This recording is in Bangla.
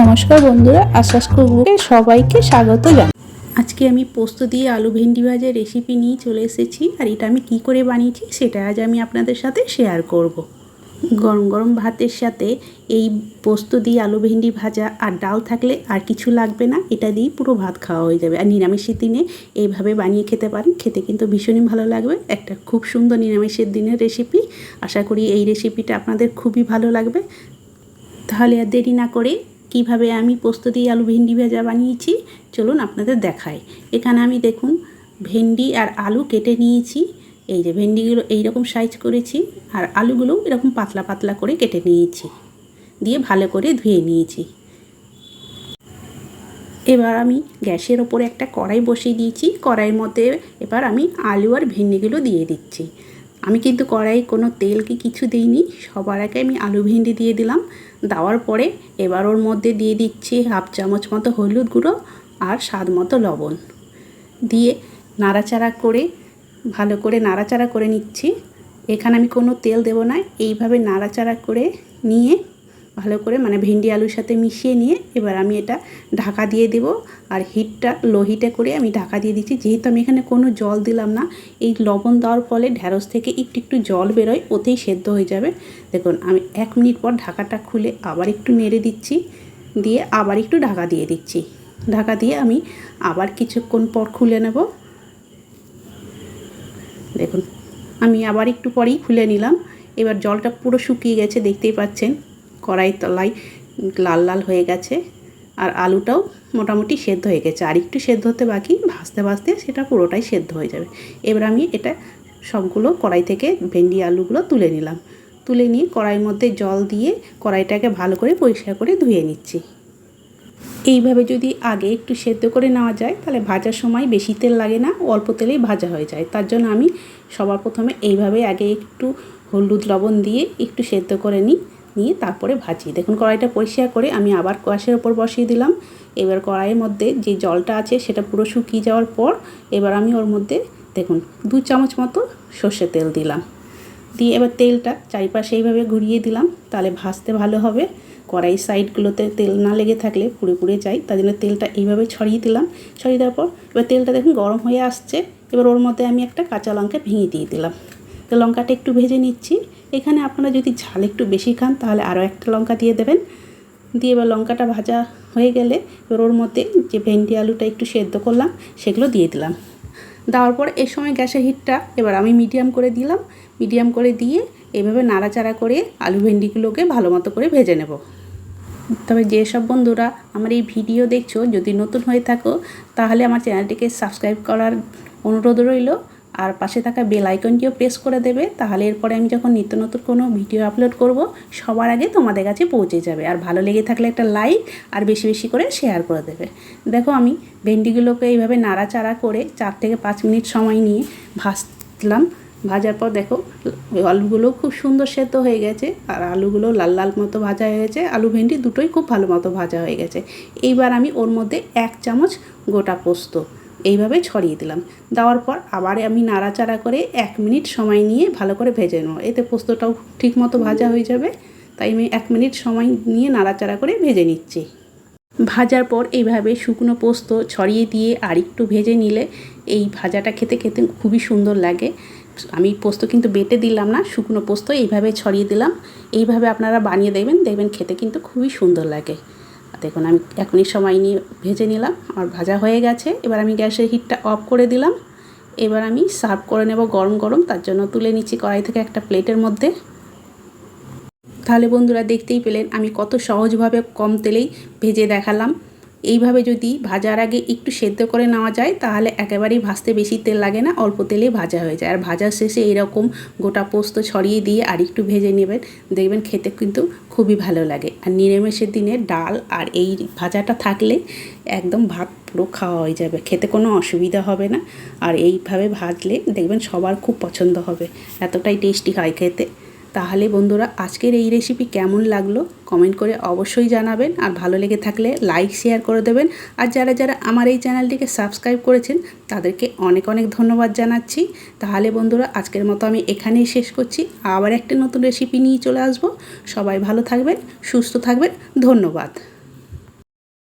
নমস্কার বন্ধুরা আশ্বাস কুকুরকে সবাইকে স্বাগত জানাই আজকে আমি পোস্ত দিয়ে আলু ভেন্ডি ভাজার রেসিপি নিয়ে চলে এসেছি, আর এটা আমি কি করে বানিয়েছি সেটা আজ আমি আপনাদের সাথে শেয়ার করব। গরম গরম ভাতের সাথে এই পোস্ত দিয়ে আলু ভেন্ডি ভাজা আর ডাল থাকলে আর কিছু লাগবে না, এটা দিয়েই পুরো ভাত খাওয়া হয়ে যাবে। আর নিরামিষের দিনে এইভাবে বানিয়ে খেতে পারেন, খেতে কিন্তু ভীষণই ভালো লাগবে। একটা খুব সুন্দর নিরামিষের দিনের রেসিপি আশা করি এই রেসিপিটা আপনাদের খুবই ভালো লাগবে। তাহলে আর দেরি না করে কীভাবে আমি পোস্ত দিয়ে আলু ভেন্ডি ভাজা বানিয়েছি, চলুন আপনাদের দেখাই। এখানে আমি দেখুন, ভেন্ডি আর আলু কেটে নিয়েছি। এই যে ভেন্ডিগুলো এইরকম সাইজ করেছি, আর আলুগুলো এরকম পাতলা পাতলা করে কেটে নিয়েছি, দিয়ে ভালো করে ধুয়ে নিয়েছি। এবার আমি গ্যাসের ওপরে একটা কড়াই বসিয়ে দিয়েছি। কড়াইয়ের মধ্যে এবার আমি আলু আর ভেন্ডিগুলো দিয়ে দিচ্ছি। আমি কিন্তু কড়াই কোনো তেল কি কিছু দিইনি, সবার আগে আমি আলু ভেন্ডি দিয়ে দিলাম, দেওয়ার পরে এবার ওর মধ্যে দিয়ে দিচ্ছি হাফ চামচ মতো হলুদ গুঁড়ো আর স্বাদ মতো লবণ। দিয়ে নাড়াচাড়া করে, ভালো করে নাড়াচাড়া করে নিচ্ছি। এখানে আমি কোনো তেল দেব না, এইভাবে নাড়াচাড়া করে নিয়ে ভালো করে মানে ভেন্ডি আলুর সাথে মিশিয়ে নিয়ে এবার আমি এটা ঢাকা দিয়ে দেব। আর হিটটা লো হিটে করে আমি ঢাকা দিয়ে দিচ্ছি। যেহেতু আমি এখানে কোনো জল দিলাম না, এই লবণ দেওয়ার ফলে ঢ্যাঁড়স থেকে একটু একটু জল বেরোয়, ওতেই সেদ্ধ হয়ে যাবে। দেখুন, আমি এক মিনিট পর ঢাকাটা খুলে আবার একটু নেড়ে দিচ্ছি, দিয়ে আবার একটু ঢাকা দিয়ে দিচ্ছি। ঢাকা দিয়ে আমি আবার কিছুক্ষণ পর খুলে নেব। দেখুন, আমি আবার একটু পরেই খুলে নিলাম। এবার জলটা পুরো শুকিয়ে গেছে, দেখতেই পাচ্ছেন। কড়াই তলায় লাল লাল হয়ে গেছে। আর আলুটাও মোটামুটি সেদ্ধ হয়ে গেছে। আর একটু সেদ্ধ হতে বাকি, ভাজতে ভাজতে সেটা পুরোটাই সেদ্ধ হয়ে যাবে। এবার আমি এটা সবগুলো কড়াই থেকে ভেন্ডি আলুগুলো তুলে নিলাম। তুলে নিয়ে কড়াইয়ের মধ্যে জল দিয়ে কড়াইটাকে ভালো করে পরিষ্কার করে ধুয়ে নিচ্ছি। এইভাবে যদি আগে একটু সেদ্ধ করে নেওয়া যায়, তাহলে ভাজার সময় বেশি তেল লাগে না, অল্প তেলেই ভাজা হয়ে যায়। তার জন্য আমি সবার প্রথমে এইভাবে আগে একটু হলুদ লবণ দিয়ে একটু সেদ্ধ করে নিই। নিয়ে তারপরে ভাজি। দেখুন, কড়াইটা পরিষ্কার করে আমি আবার গ্যাসের ওপর বসিয়ে দিলাম। এবার কড়াইয়ের মধ্যে যে জলটা আছে সেটা পুরো শুকিয়ে যাওয়ার পর এবার আমি ওর মধ্যে দেখুন, দু চামচ মতো সর্ষে তেল দিলাম। দিয়ে এবার তেলটা চারিপাশে এইভাবে ঘুরিয়ে দিলাম, তাহলে ভাজতে ভালো হবে। কড়াই সাইডগুলোতে তেল না লেগে থাকলে পুড়ে পুড়ে যায়, তার জন্য তেলটা এইভাবে ছড়িয়ে দিলাম। ছড়িয়ে দেওয়ার পর এবার তেলটা দেখুন, গরম হয়ে আসছে। এবার ওর মধ্যে আমি একটা কাঁচা লঙ্কা ভেঙে দিয়ে দিলাম। তো লঙ্কাটা একটু ভেজে নিচ্ছি। এখানে আপনারা যদি ঝাল একটু বেশি খান, তাহলে আরও একটা লঙ্কা দিয়ে দেবেন। দিয়ে এবার লঙ্কাটা ভাজা হয়ে গেলে ওর মধ্যে যে ভেন্ডি আলুটা একটু সেদ্ধ করলাম, সেগুলো দিয়ে দিলাম। দেওয়ার পর এই সময় গ্যাসের হিটটা এবার আমি মিডিয়াম করে দিলাম। মিডিয়াম করে দিয়ে এইভাবে নাড়াচাড়া করে আলু ভেন্ডিগুলোকে ভালো মতো করে ভেজে নেব। তবে যেসব বন্ধুরা আমার এই ভিডিও দেখছ, যদি নতুন হয়ে থাকো, তাহলে আমার চ্যানেলটিকে সাবস্ক্রাইব করার অনুরোধ রইল। আর পাশে থাকা বেল আইকনটিও প্রেস করে দেবে। তাহলে এরপরে আমি যখন নিত্য নতুন কোনো ভিডিও আপলোড করব, সবার আগে তোমাদের কাছে পৌঁছে যাবে। আর ভালো লেগে থাকলে একটা লাইক আর বেশি বেশি করে শেয়ার করে দেবে। দেখো আমি ভেন্ডিগুলোকে এইভাবে নাড়াচাড়া করে চার থেকে পাঁচ মিনিট সময় নিয়ে ভাজলাম। ভাজার পর দেখো, আলুগুলো খুব সুন্দর সেদ্ধ হয়ে গেছে। আর আলুগুলো লাল লাল মতো ভাজা হয়ে গেছে। আলু ভেন্ডি দুটোই খুব ভালো মতো ভাজা হয়ে গেছে। এইবার আমি ওর মধ্যে এক চামচ গোটা পোস্ত এইভাবে ছড়িয়ে দিলাম। দেওয়ার পর আবার আমি নাড়াচাড়া করে এক মিনিট সময় নিয়ে ভালো করে ভেজে নেব। এতে পোস্তটাও ঠিক মতো ভাজা হয়ে যাবে। তাই আমি এক মিনিট সময় নিয়ে নাড়াচাড়া করে ভেজে নিচ্ছি। ভাজার পর এইভাবে শুকনো পোস্ত ছড়িয়ে দিয়ে আর একটু ভেজে নিলে এই ভাজাটা খেতে খেতে খুবই সুন্দর লাগে। আমি পোস্ত কিন্তু বেটে দিলাম না, শুকনো পোস্ত এইভাবে ছড়িয়ে দিলাম। এইভাবে আপনারা বানিয়ে দেবেন দেখবেন খেতে কিন্তু খুবই সুন্দর লাগে। দেখুন, আমি এখনই সময় নিয়ে ভেজে নিলাম, আমার ভাজা হয়ে গেছে। এবার আমি গ্যাসের হিটটা অফ করে দিলাম। এবার আমি সার্ভ করে নেব গরম গরম, তার জন্য তুলে নিচ্ছি কড়াই থেকে একটা প্লেটের মধ্যে। তাহলে বন্ধুরা দেখতেই পেলেন, আমি কত সহজভাবে কম তেলেই ভেজে দেখালাম। এইভাবে যদি ভাজার আগে একটু সেদ্ধ করে নেওয়া যায়, তাহলে একেবারেই ভাজতে বেশি তেল লাগে না, অল্প তেলেই ভাজা হয়ে যায়। আর ভাজার শেষে এরকম গোটা পোস্ত ছড়িয়ে দিয়ে আর একটু ভেজে নেবেন, দেখবেন খেতে কিন্তু খুবই ভালো লাগে। আর নিরামিষের দিনে ডাল আর এই ভাজাটা থাকলে একদম ভাত পুরো খাওয়া হয়ে যাবে, খেতে কোনো অসুবিধা হবে না। আর এইভাবে ভাজলে দেখবেন সবার খুব পছন্দ হবে, এতটাই টেস্টি হয় খেতে। তাহলে বন্ধুরা, আজকের এই রেসিপি কেমন লাগল? কমেন্ট করে অবশ্যই জানাবেন। আর ভালো লেগে থাকলে লাইক শেয়ার করে দেবেন। আর যারা যারা আমার এই চ্যানেলটিকে সাবস্ক্রাইব করেছেন, তাদেরকে অনেক অনেক ধন্যবাদ জানাচ্ছি। তাহলে বন্ধুরা, আজকের মতো আমি এখানেই শেষ করছি। আবার একটা নতুন রেসিপি নিয়ে চলে আসব। সবাই ভালো থাকবেন, সুস্থ থাকবেন। ধন্যবাদ।